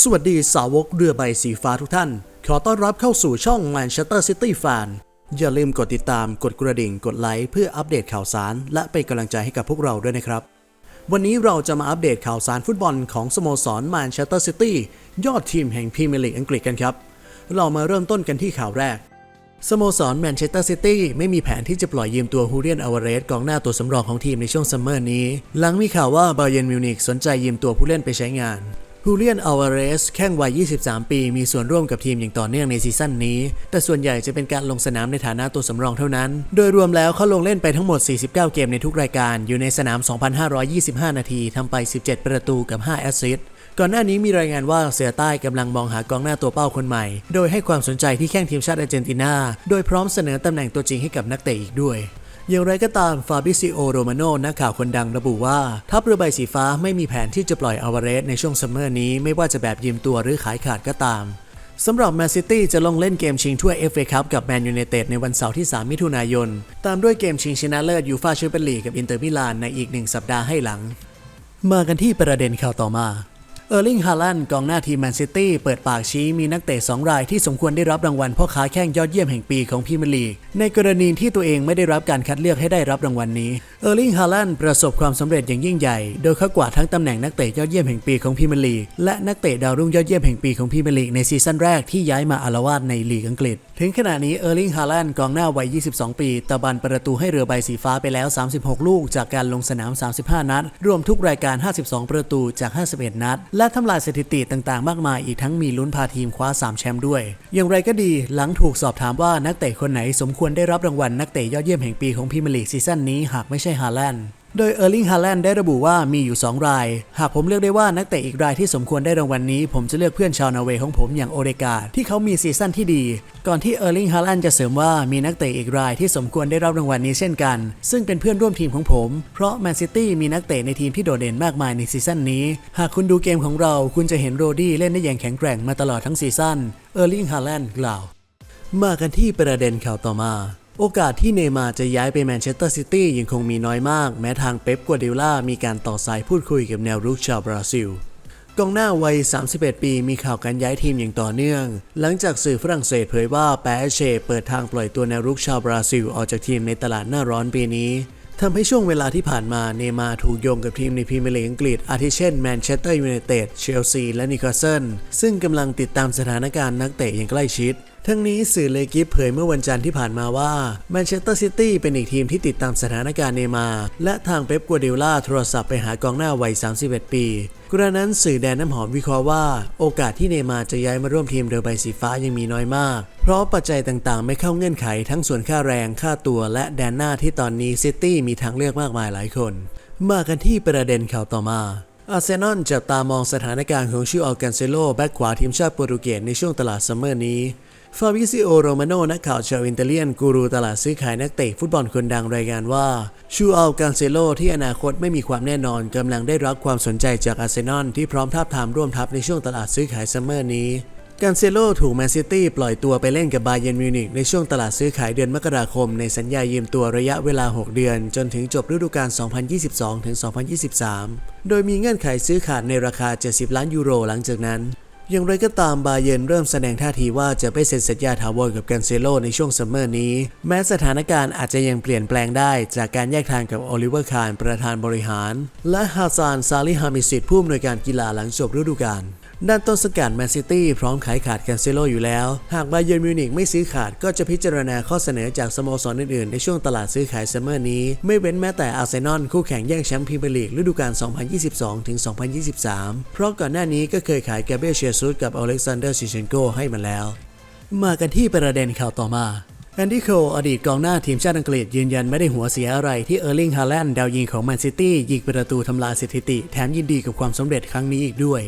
สวัสดีสาวกเรือใบสีฟ้าทุกท่าน ขอต้อนรับเข้าสู่ช่อง Manchester City Fan อย่าลืมกดติดตามกดกระดิ่งกดไลค์เพื่ออัปเดตข่าวสาร และเป็นกำลังใจให้กับพวกเราด้วยนะครับ วันนี้เราจะมาอัปเดตข่าวสารฟุตบอลของสโมสร Manchester City ยอดทีมแห่งพรีเมียร์ลีกอังกฤษกันครับ เรามาเริ่มต้นกันที่ข่าวแรกสโมสรแมนเชสเตอร์ซิตี้ไม่มีแผนที่จะปล่อยยืมตัวฮูเรียนอวเรสกองหน้าตัวสำรองของทีมในช่วงซัมเมอร์นี้ หลังมีข่าวว่าบาเยร์นมิวนิกสนใจยืมตัวผู้เล่นไปใช้งาน ฮูเรียนอวาเรสแข้งวัย 23 ปี มีส่วนร่วมกับทีมอย่างต่อเนื่องในซีซั่นนี้ แต่ส่วนใหญ่จะเป็นการลงสนามในฐานะตัวสำรองเท่านั้น โดยรวมแล้วเขาลงเล่นไปทั้งหมด 49 เกมในทุกรายการ อยู่ในสนาม 2,525 นาทีทำไป 17 ประตูกับ 5 แอสซิสต์ก่อนหน้านี้มีรายงานว่าเสือใต้กำลังมองหากองหน้าตัวเป้าคนใหม่ โดยให้ความสนใจที่แข้งทีมชาติอาร์เจนตินา โดยพร้อมเสนอตำแหน่งตัวจริงให้กับนักเตะอีกด้วย อย่างไรก็ตามฟาบิซิโอโรมาโนนักข่าวคนดังระบุว่า ทัพเรือใบสีฟ้าไม่มีแผนที่จะปล่อยอาวาเรสในช่วงซัมเมอร์นี้ไม่ว่าจะแบบยืมตัวหรือขายขาดก็ตามสำหรับแมนซิตี้จะลงเล่นเกมชิงถ้วย FA คัพกับแมนยูไนเต็ดในวันเสาร์ที่ 3 มิถุนายน ตามด้วยเกมชิงชนะเลิศยูฟาแชมเปี้ยนลีกกับอินเตอร์มิลานในอีกหนึ่งสัปดาห์ให้หลัง มากันที่ประเด็นข่าวต่อมา เออร์ลิง ฮาลันด์กองหน้าทีมแมนซิตี้เปิดปากชี้มีนักเตะ2รายที่สมควรได้รับรางวัลพ่อค้าแข้งยอดเยี่ยมแห่งปีของพรีเมียร์ลีก ในกรณีที่ตัวเองไม่ได้รับการคัดเลือกให้ได้รับรางวัลนี้ เออร์ลิง ฮาลันด์ประสบความสำเร็จอย่างยิ่งใหญ่ โดยเขากวาดทั้งตำแหน่งนักเตะยอดเยี่ยมแห่งปีของพรีเมียร์ลีก และนักเตะดาวรุ่งยอดเยี่ยมแห่งปีของพรีเมียร์ลีกในซีซั่นแรกที่ย้ายมาอาละวาดในลีกอังกฤษ ถึงขณะนี้เออร์ลิง ฮาลันด์กองหน้าวัย 22 ปีตะบันประตูให้เรือใบสีฟ้าไปแล้ว 36 ลูก จากการลงสนาม 35 นัด รวมทุกรายการ 52 ประตูจาก 51 นัดและทำลายสถิติต่างๆ มากมายอีกทั้งมีลุ้นพาทีมคว้า 3 แชมป์ด้วย อย่างไรก็ดีหลังถูกสอบถามว่านักเตะคนไหนสมควรได้รับรางวัลนักเตะยอดเยี่ยมแห่งปีของพรีเมียร์ลีกซีซั่นนี้หากไม่ใช่ฮาแลนด์ โดยเออร์ลิงฮาแลนด์ได้ระบุว่ามีอยู่ 2 ราย หากผมเลือกได้ว่านักเตะอีกรายที่สมควรได้รางวัลนี้ ผมจะเลือกเพื่อนชาวนอร์เวย์ของผมอย่างโอเดกาดที่เขามีซีซั่นที่ดี ก่อนที่เออร์ลิงฮาแลนด์จะเสริมว่ามีนักเตะอีกรายที่สมควรได้รับรางวัลนี้เช่นกัน ซึ่งเป็นเพื่อนร่วมทีมของผม เพราะแมนซิตี้มีนักเตะในทีมที่โดดเด่นมากมายในซีซั่นนี้ หากคุณดูเกมของเราคุณจะเห็นโรดี้เล่นได้อย่างแข็งแกร่งมาตลอดทั้งซีซั่นเออร์ลิงฮาแลนด์กล่าว มากันที่ประเด็นข่าวต่อมา โอกาสที่เนย์มาจะย้ายไปแมนเชสเตอร์ซิตี้ยังคงมีน้อยมาก แม้ทางเป๊ปกัวเดล่ามีการต่อสายพูดคุยกับแนวรุกชาวบราซิลกองหน้าวัย 31 ปีมีข่าวการย้ายทีมอย่างต่อเนื่อง หลังจากสื่อฝรั่งเศสเผยว่าแปเชเปิดทางปล่อยตัวแนวรุกชาวบราซิลออกจากทีมในตลาดหน้าร้อนปีนี้ทำให้ช่วงเวลาที่ผ่านมาเนย์มาถูกโยงกับทีมในพรีเมียร์ลีกอังกฤษอาทิเช่นแมนเชสเตอร์ยูไนเต็ดเชลซีและนิคาสเซิลซึ่งกำลังติดตามสถานการณ์นักเตะอย่างใกล้ชิด ทั้งนี้สื่อเลกิฟเผยเมื่อวันจันทร์ที่ผ่านมาว่าแมนเชสเตอร์ซิตี้เป็นอีกทีมที่ติดตามสถานการณ์เนมาร์และทางเป๊ปกัวเดล่าโทรศัพท์ไปหากองหน้าวัย 31 ปีกระนั้นสื่อแดนน้ำหอมวิเคราะห์ว่า โอกาสที่เนมาร์จะย้ายมาร่วมทีมเรือใบสีฟ้ายังมีน้อยมาก เพราะปัจจัยต่างๆ ไม่เข้าเงื่อนไขทั้งส่วนค่าแรงค่าตัวและแดนหน้าที่ตอนนี้ซิตี้มีทางเลือกมากมายหลายคน มากันที่ประเด็นข่าวต่อมาอาร์เซนอลจับตามองสถานการณ์ของชิวอัลกันเซโลแบ็กขวาทีมชาติโปรตุเกสในช่วงตลาดซัมเมอร์นี้ ฟาบิซิโอโรมาโนนักข่าวชาวอิตาเลียนกูรูตลาดซื้อขายนักเตะฟุตบอลคนดังรายงานว่า ชูอัลกันเซโลที่อนาคตไม่มีความแน่นอนกำลังได้รับความสนใจจากอาร์เซนอลที่พร้อมทาบทามร่วมทัพในช่วงตลาดซื้อขายซัมเมอร์นี้การเซโลถูกแมนซิตี้ปล่อยตัวไปเล่นกับบาเยนมิวนิกในช่วงตลาดซื้อขายเดือนมกราคมในสัญญายืมตัวระยะเวลา 6 เดือน จนถึงจบฤดูกาล 2022-2023 โดยมีเงื่อนไขซื้อขาดในราคา 70 ล้านยูโรหลังจากนั้น อย่างไรก็ตามบาเยนเริ่มแสดงท่าทีว่าจะไม่เซ็นสัญญาถาวรกับกันเซโลในช่วงซัมเมอร์นี้ แม้สถานการณ์อาจจะยังเปลี่ยนแปลงได้จากการแยกทางกับโอลิเวอร์คาร์นประธานบริหาร และฮาซานซาลิฮามิสิตผู้อำนวยการกีฬาหลังจบฤดูกาล ด้านต้นสกัดแมนซิตี้พร้อมขายขาดกันเซโลอยู่แล้ว หากบาเยร์มิวนิกไม่ซื้อขาดก็จะพิจารณาข้อเสนอจากสโมสรอื่นๆ ในช่วงตลาดซื้อขายซัมเมอร์นี้ ไม่เว้นแม้แต่อาร์เซนอลคู่แข่งแย่งแชมป์พรีเมียร์ลีกฤดูกาล 2022-2023 เพราะก่อนหน้านี้ก็เคยขายแกเบรียลเชียซุสกับอเล็กซานเดอร์ชิเชนโกให้มาแล้ว มากันที่ประเด็นข่าวต่อมาแอนดี้โคลอดีตกองหน้าทีมชาติอังกฤษยืนยันไม่ได้หัวเสียอะไรที่เออร์ลิงฮาแลนด์ดาวยิงของแมนซิตี้ยิงประตูทำลายสถิติ แถมยินดีกับความสำเร็จครั้งนี้อีกด้วย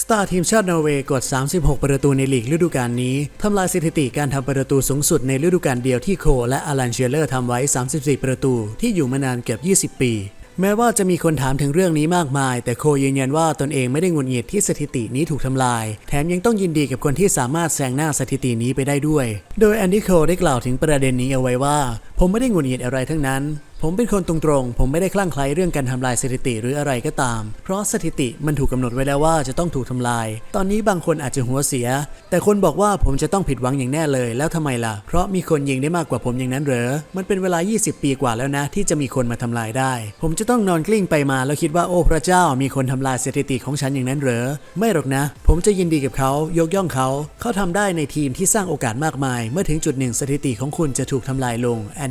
สตาร์ทีมชาตินอร์เวย์กด 36 ประตูในลีกฤดูกาลนี้ ทำลายสถิติการทำประตูสูงสุดในฤดูกาลเดียวที่โคและอารันเชลเลอร์ทำไว้ 34 ประตู ที่อยู่มานานเกือบ 20 ปี แม้ว่าจะมีคนถามถึงเรื่องนี้มากมาย แต่โคยืนยันว่าตนเองไม่ได้หงุดหงิดที่สถิตินี้ถูกทำลาย แถมยังต้องยินดีกับคนที่สามารถแซงหน้าสถิตินี้ไปได้ด้วย โดยแอนดี้โคได้กล่าวถึงประเด็นนี้เอาไว้ว่าผมไม่ได้หงุดหงิดอะไรทั้งนั้น ผมเป็นคนตรงๆ ผมไม่ได้คลั่งไคล้เรื่องการทำลายสถิติหรืออะไรก็ตาม เพราะสถิติมันถูกกำหนดไว้แล้วว่าจะต้องถูกทำลาย ตอนนี้บางคนอาจจะหัวเสีย แต่คนบอกว่าผมจะต้องผิดหวังอย่างแน่เลย แล้วทำไมล่ะ เพราะมีคนยิงได้มากกว่าผมอย่างนั้นเหรอ มันเป็นเวลา 20 ปีกว่าแล้วนะ ที่จะมีคนมาทำลายได้ ผมจะต้องนอนกลิ้งไปมาแล้วคิดว่าโอ้พระเจ้า มีคนทำลายสถิติของฉันอย่างนั้นเหรอ ไม่หรอกนะ ผมจะยินดีกับเขายกย่องเขาเขาทำได้ในทีมที่สร้างโอกาสมากมาย เมื่อถึงจุดหนึ่งสถิติของคุณจะถูกทำลายลงแอน